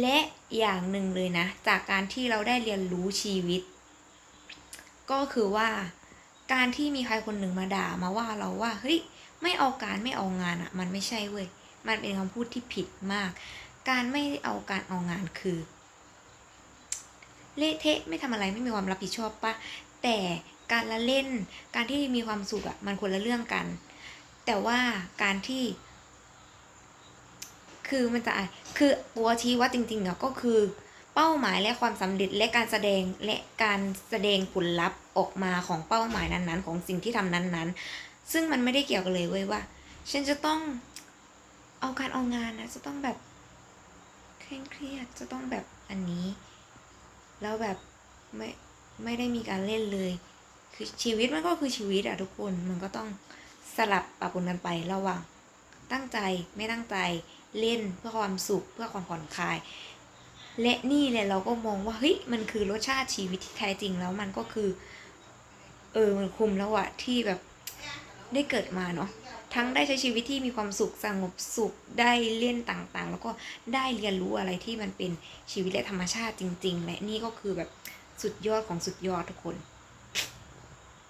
และอย่างหนึ่งเลยนะ จากการที่เราได้เรียนรู้ชีวิต ก็คือว่าการที่มีใครคนหนึ่งมาด่ามาว่าเราว่าเฮ้ยไม่เอาการไม่เอางานอะ่ะ มันไม่ใช่เว้ยมันเป็นคำพูดที่ผิดมาก การไม่เอาการเอางานคือเละเทะไม่ทำอะไรไม่มีความรับผิดชอบปะแต่การละเล่น การที่มีความสุขอะ่ะมันคนละเรื่องกัน แต่ว่าการที่ คือมันจะ คือตัวชี้วัดจริงๆอะก็คือ เป้าหมายและความสำเร็จและการแสดงและการแสดงผลลัพธ์ออกมาของเป้าหมายนั้นๆ ของสิ่งที่ทำนั้นๆ ซึ่งมันไม่ได้เกี่ยวกันเลยเว้ยว่าฉันจะต้องเอาการเอางานนะจะต้องแบบเคร่งเครียดจะต้องแบบอันนี้ แล้วแบบไม่ไม่ได้มีการเล่นเลย คือชีวิตมันก็คือชีวิตอะทุกคนมันก็ต้องสลับปะปนกันไประหว่างตั้งใจไม่ตั้งใจ เล่นเพื่อความสุขเพื่อความผ่อนคลาย และนี่แหละเราก็มองว่าเฮ้ยมันคือรสชาติชีวิตที่แท้จริงแล้วมันก็คือ เออมันคุ้มแล้วอะที่แบบได้เกิดมาเนาะทั้งได้ใช้ชีวิตที่มีความสุขสงบสุขได้เล่นต่างๆ แล้วก็ได้เรียนรู้อะไรที่มันเป็นชีวิตและธรรมชาติจริง ๆ และนี่ก็คือแบบสุดยอดของสุดยอดทุกคน